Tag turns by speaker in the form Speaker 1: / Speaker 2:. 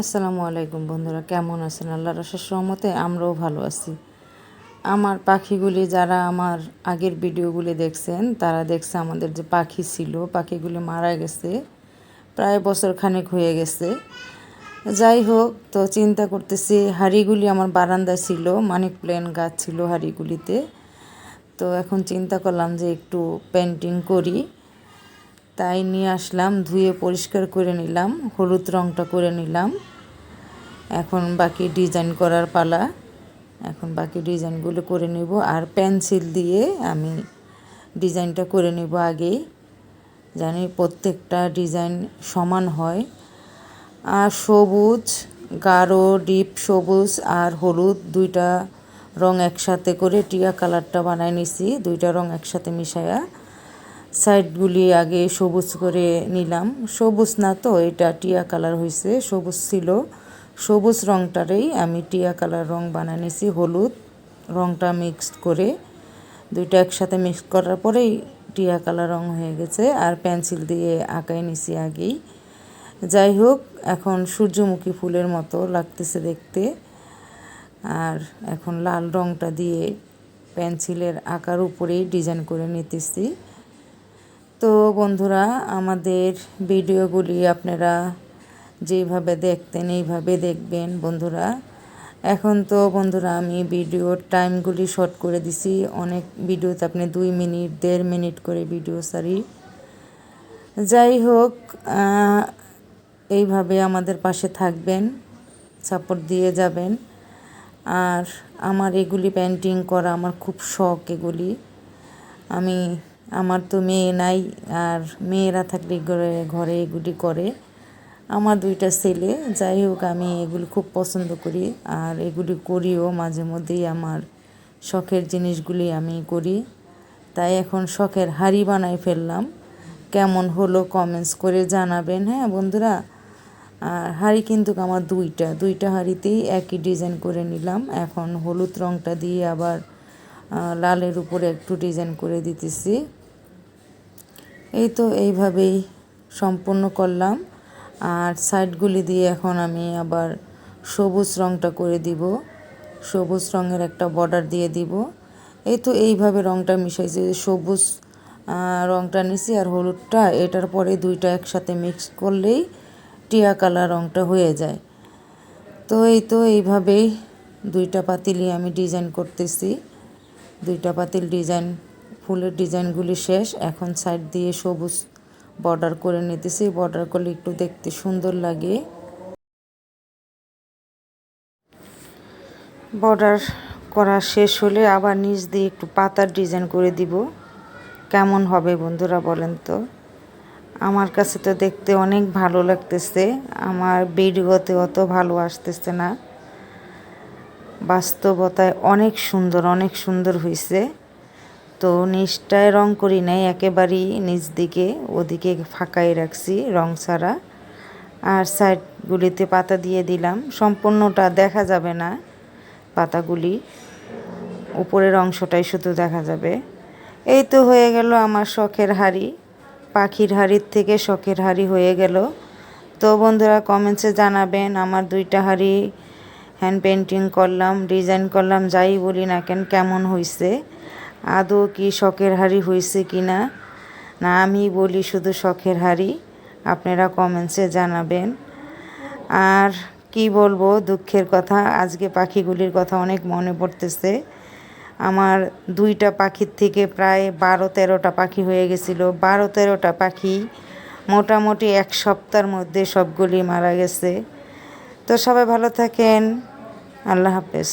Speaker 1: আসসালামু আলাইকুম বন্ধুরা, কেমন আছেন? আল্লাহ রসের সহমতে আমরাও ভালো আছি। আমার পাখিগুলি যারা আমার আগের ভিডিওগুলি দেখছেন, তারা দেখছে আমাদের যে পাখি ছিল, পাখিগুলি মারা গেছে, প্রায় বছর খানেক হয়ে গেছে। যাই হোক, তো চিন্তা করতেছি, হাড়িগুলি আমার বারান্দা ছিল, মানিক প্লেন গাছ ছিল হাড়িগুলিতে। তো এখন চিন্তা করলাম যে একটু পেন্টিং করি। তাই নিয়ে আসলাম, ধুয়ে পরিষ্কার করে নিলাম, হলুদ রঙটা করে নিলাম। এখন বাকি ডিজাইন করার পালা। এখন বাকি ডিজাইনগুলো করে নেব আর পেন্সিল দিয়ে আমি ডিজাইনটা করে নেব আগেই জানি প্রত্যেকটা ডিজাইন সমান হয়। আর সবুজ, গাঢ়, ডিপ সবুজ আর হলুদ দুইটা রং একসাথে করে টিয়া কালারটা বানায় নিছি। দুইটা রং একসাথে মিশায়া সাইডগুলি আগে সবুজ করে নিলাম। সবুজ না তো, এটা টিয়া কালার হয়েছে সবুজ ছিল। সবুজ রংটারেই আমি টিয়া কালার রং বানিয়ে নিছি, হলুদ রংটা মিক্সড করে। দুইটা একসাথে মিক্স করার পরেই টিয়া কালার রং হয়ে গেছে, আর পেন্সিল দিয়ে আঁকাই নিছি আগেই। যাই হোক, এখন সূর্যমুখী ফুলের মতো লাগতেছে দেখতে। আর এখন লাল রংটা দিয়ে পেন্সিলের আঁকার উপরেই ডিজাইন করে নিতেছি। তো বন্ধুরা, আমাদের ভিডিওগুলি আপনারা যেভাবে দেখতেন, এইভাবে দেখবেন বন্ধুরা। এখন তো বন্ধুরা, আমি ভিডিওর টাইমগুলি শর্ট করে দিছি। অনেক ভিডিওতে আপনি দুই মিনিট, দেড় মিনিট করে ভিডিও সারি। যাই হোক এইভাবে আমাদের পাশে থাকবেন, সাপোর্ট দিয়ে যাবেন। আর আমার এগুলি পেন্টিং করা আমার খুব শখ এগুলি। আমি আমার তো মেয়ে নাই, আর মেয়েরা থাকলে ঘরে ঘরে এগুলি করে। আমার দুইটা ছেলে, যাই হোক, আমি এগুলি খুব পছন্দ করি, আর এগুলি করিও মাঝে মধ্যেই আমার শখের জিনিসগুলি আমি করি। তাই এখন শখের হাড়ি বানাই ফেললাম। কেমন হলো কমেন্টস করে জানাবেন। হ্যাঁ বন্ধুরা, আর হাড়ি কিন্তু আমার দুইটা দুইটা হাড়িতেই একই ডিজাইন করে নিলাম। এখন হলুদ রঙটা দিয়ে আবার লালের উপরে একটু ডিজাইন করে দিতেছি। এই তো এইভাবেই সম্পূর্ণ করলাম। আর সাইডগুলি দিয়ে এখন আমি আবার সবুজ রঙটা করে দিব। সবুজ রঙের একটা বর্ডার দিয়ে দিব। এই তো এইভাবে রঙটা মিশাইছি। সবুজ রঙটা নিছি আর হলুদটা, এটার পরে দুইটা একসাথে মিক্স করলেই টিয়া কালার রঙটা হয়ে যায়। তো এই তো এইভাবেই দুইটা পাতিলই আমি ডিজাইন করতেছি। দুইটা পাতিল ডিজাইন ফুলের ডিজাইনগুলি শেষ। এখন সাইড দিয়ে সবুজ বর্ডার করে নিতেছি। বর্ডার করলে একটু দেখতে সুন্দর লাগে। বর্ডার করা শেষ হলে আবার নিচ দিয়ে একটু পাতার ডিজাইন করে দিব। কেমন হবে বন্ধুরা বলেন তো? আমার কাছে তো দেখতে অনেক ভালো লাগতেছে। আমার ভিডিওতে অত ভালো আসতেছে না। বাস্তবতায় অনেক সুন্দর অনেক সুন্দর হয়েছে তো নিচটায় রং করি নাই, একেবারেই নিচ দিকে, ওদিকে ফাঁকাই রাখছি রং ছাড়া। আর সাইডগুলিতে পাতা দিয়ে দিলাম, সম্পূর্ণটা দেখা যাবে না পাতাগুলি। উপরের অংশটাই শুধু দেখা যাবে। এই তো হয়ে গেল আমার শখের হাড়ি, পাখির হাড়ির থেকে শখের হাড়ি হয়ে গেল। তো বন্ধুরা, কমেন্টসে জানাবেন আমার দুইটা হাড়ি, হ্যান্ড পেন্টিং করলাম, ডিজাইন করলাম, যাই বলি না কেন, কেমন হয়েছে আদৌ কি শখের হাড়ি হয়েছে কি না? না, আমি বলি শুধু শখের হাড়ি। আপনারা কমেন্টসে জানাবেন। আর কি বলব, দুঃখের কথা, আজকে পাখিগুলির কথা অনেক মনে পড়তেছে। আমার দুইটা পাখির থেকে প্রায় বারো তেরোটা পাখি হয়ে গেছিল। বারো তেরোটা পাখি মোটামুটি এক সপ্তাহের মধ্যে সবগুলি মারা গেছে। তো সবাই ভালো থাকেন। আল্লাহ হাফেজ।